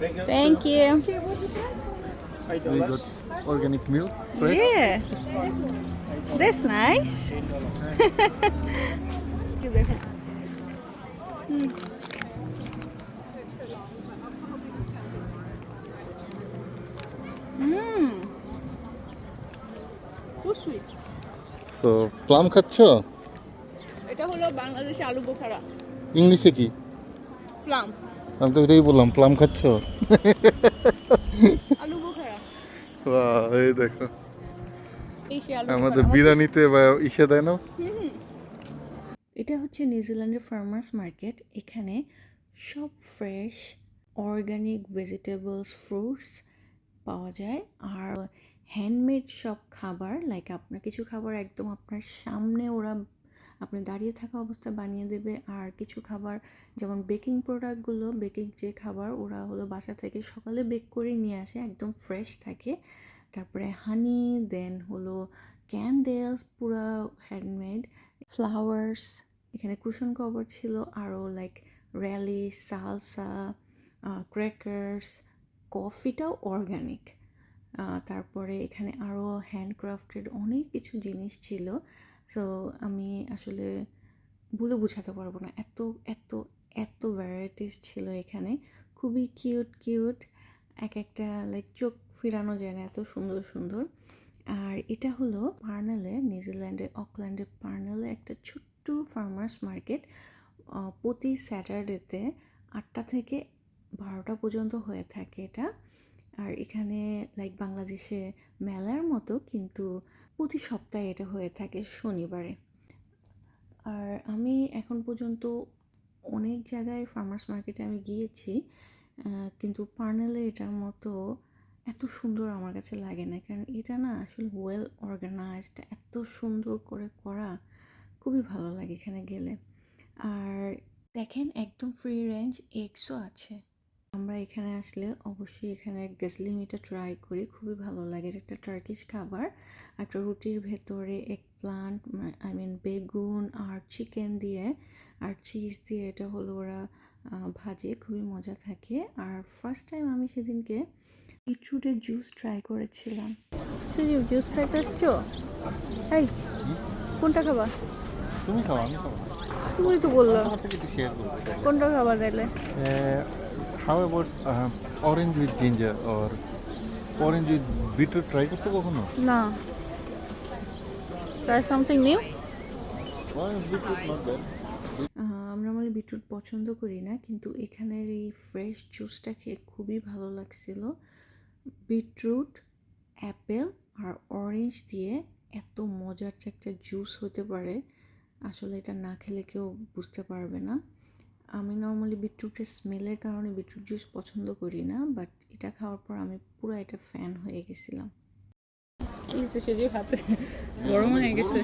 Thank you. We got organic milk, fresh. Yeah. That's nice. Hmm. Mm. So sweet. So, plum খাচ্ছ এটা হলো বাংলাদেশে আলু বোখারা ইংলিশে কি প্লাম আমি তো এটাই বললাম প্লাম খাচ্ছ? আলু এই দেখো। এই সে আলু আমাদের। বিরিয়ানিতে বা ইসে দেয় না? এটা হচ্ছে নিউজিল্যান্ডের ফার্মার্স মার্কেট এখানে সব ফ্রেশ অর্গানিক ভেজিটেবলস ফ্রুটস পাওয়া যায়। আর হ্যান্ডমেড সব খাবার লাইক আপনার কিছু খাবার একদম আপনার সামনে ওরা আপনি দাঁড়িয়ে থাকা অবস্থায় বানিয়ে দেবে। আর কিছু খাবার, যেমন বেকিং প্রোডাক্টগুলো বেকিং যে খাবার ওরা হলো বাসা থেকে সকালে বেক করে নিয়ে আসে, একদম ফ্রেশ থাকে। তারপরে হানি দেন হলো ক্যান্ডেলস পুরা হ্যান্ডমেড ফ্লাওয়ার্স এখানে কুশন কভার ছিল, আরও লাইক র্যালি সালসা ক্র্যাকার্স কফিটাও অর্গানিক তারপরে এখানে আরও হ্যান্ডক্রাফটেড অনেক কিছু জিনিস ছিল। সো আমি আসলে বলে বোঝাতে পারব না। এত এত এত ভ্যারাইটিস ছিল এখানে। খুবই কিউট কিউট এক একটা লাইক চোখ ফিরানো যায় না এত সুন্দর সুন্দর। আর এটা হলো পার্নেলে, নিউজিল্যান্ডে অকল্যান্ডের পার্নেলে একটা ছোট্ট ফার্মার্স মার্কেট প্রতি স্যাটারডেতে আটটা থেকে বারোটা পর্যন্ত হয়ে থাকে এটা। আর এখানে লাইক বাংলাদেশে মেলার মতো, কিন্তু প্রতি সপ্তাহে এটা হয়ে থাকে শনিবারে। আর আমি এখন পর্যন্ত অনেক জায়গায় ফার্মার্স মার্কেটে আমি গিয়েছি কিন্তু পার্নেলে এটার মতো এত সুন্দর আমার কাছে লাগে না। কারণ এটা না আসলে ওয়েল অর্গানাইজড এত সুন্দর করে করা খুবই ভালো লাগে এখানে গেলে। আর দেখেন একদম ফ্রি রেঞ্জ এগসও আছে। আমরা এখানে আসলে অবশ্যই এখানে গেসলিমিটা ট্রাই করি খুবই ভালো লাগে। এটা একটা টার্কিশ খাবার একটা রুটির ভেতরে এক প্লান্ট আই মিন বেগুন আর চিকেন দিয়ে আর চিজ দিয়ে এটা হলো ওরা ভাজে খুবই মজা থাকে। আর ফার্স্ট টাইম আমি সেদিনকে বিটরুটের জুস ট্রাই করেছিলাম। সুজিব জুস খাই আসছো এই কোনটা খাবা? তুমি খাও আমি খাব। তুমি তো বলল। কোনটা খাবা তাইলে? How about orange with ginger or orange with beetroot try করছ কখনো? না। Try something new orange beetroot not bad ah, আমরা মানে বিটরুট পছন্দ করি না কিন্তু এখানের এই ফ্রেশ জুসটা খেয়ে খুবই ভালো লাগছিল। বিটরুট অ্যাপেল আর অরেঞ্জ দিয়ে এত মজার যে একটা জুস হতে পারে আসলে এটা না খেলে কেউ বুঝতে পারবে না। আমি নর্মালি বিটরুটের স্মেলের কারণে বিটরুট জুস পছন্দ করি না বাট এটা খাওয়ার পর আমি পুরো এটা ফ্যান হয়ে গেছিলাম। কি হয়েছে সুজিব হাতে? গরম হয়ে গেছে।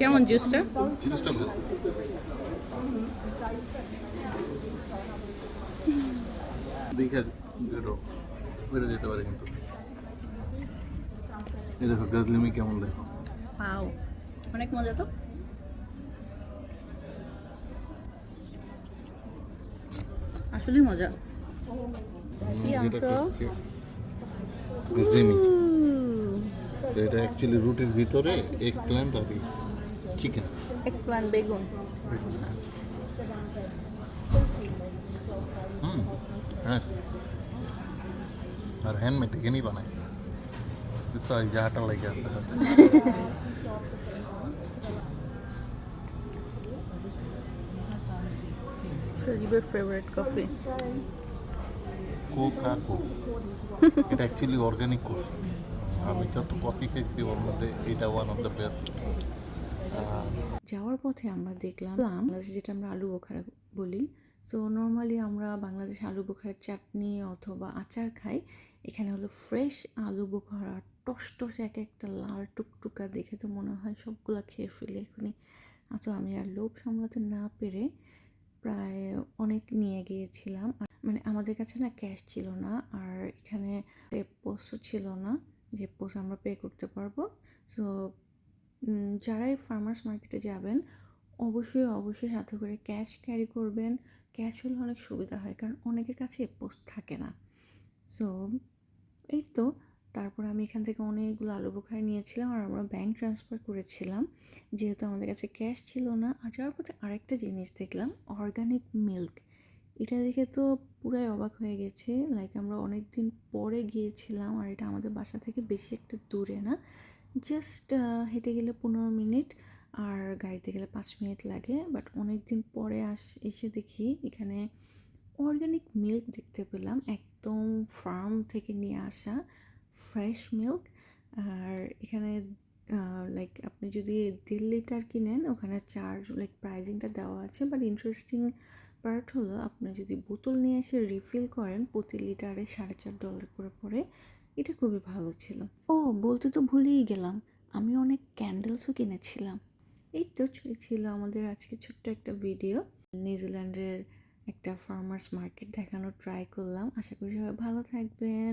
কেমন জুসটা দেখে বেরো বেরো যেতে পারে কিন্তু। এই দেখো গাজলিমি কেমন দেখো। পাও অনেক মজা তো? আসলেই মজা। কি অংশ? গাজলিমি তো এটা অ্যাকচুয়ালি রুটির ভিতরে এক প্ল্যান্ট আর চিকেন এক প্লান বেগুন। হুম হ্যাঁ। আর হ্যান্ডমেড এখানেই বানায়। তো এই জাহাটা লাগে আছে সুজিবের ফেভারিট কফি কোকা কো এটা অ্যাকচুয়ালি অর্গানিক কফি আমি যত কফি খেয়েছি ওর মধ্যে এটা ওয়ান অফ দ্য বেস্ট যাওয়ার পথে আমরা দেখলাম বাংলাদেশে যেটা আমরা আলু বোখারা বলি তো নর্মালি আমরা বাংলাদেশে আলু বোখারার চাটনি অথবা আচার খাই। এখানে হলো ফ্রেশ আলু বোখারা টস টস এক একটা লাল টুকটুকা দেখে তো মনে হয় সবগুলা খেয়ে ফেলে এখনই। তো আমি আর লোভ সামলাতে না পেরে প্রায় অনেক নিয়ে গিয়েছিলাম। মানে আমাদের কাছে না ক্যাশ ছিল না, আর এখানে পোস্টও ছিল না যে পোস্ট আমরা পে করতে পারব। সো যারাই ফার্মার্স মার্কেটে যাবেন, অবশ্যই অবশ্যই সাথে করে ক্যাশ ক্যারি করবেন। ক্যাশ হলে অনেক সুবিধা হয়, কারণ অনেকের কাছে পোস্ট থাকে না। সো, এই তো। তারপর আমি এখান থেকে অনেকগুলো আলু বোখারা নিয়েছিলাম আর আমরা ব্যাংক ট্রান্সফার করেছিলাম। যেহেতু আমাদের কাছে ক্যাশ ছিল না, আর যাওয়ার পথে আরেকটা জিনিস দেখলাম অর্গানিক মিল্ক এটা দেখে তো পুরাই অবাক হয়ে গেছে লাইক আমরা অনেক দিন পরে গিয়েছিলাম আর এটা আমাদের বাসা থেকে বেশি একটা দূরে না। জাস্ট হেঁটে গেলে পনেরো মিনিট আর গাড়িতে গেলে পাঁচ মিনিট লাগে বাট অনেক দিন পরে আস, এসে দেখি এখানে অর্গানিক মিল্ক দেখতে পেলাম, একদম ফার্ম থেকে নিয়ে আসা। ফ্রেশ মিল্ক আর এখানে লাইক আপনি যদি দেড় লিটার কিনেন, ওখানে চার্জ লাইক প্রাইজিংটা দেওয়া আছে বাট ইন্টারেস্টিং পার্ট হলো আপনি যদি বোতল নিয়ে এসে রিফিল করেন, প্রতি লিটারে সাড়ে চার ডলার করে পড়ে। এটা খুবই ভালো ছিল। ও, বলতে তো ভুলেই গেলাম, আমি অনেক ক্যান্ডেলসও কিনেছিলাম। এই তো ছিল আমাদের আজকে ছোট্ট একটা ভিডিও নিউজিল্যান্ডের একটা ফার্মার্স মার্কেট দেখানোর ট্রাই করলাম। আশা করি সবাই ভালো থাকবেন।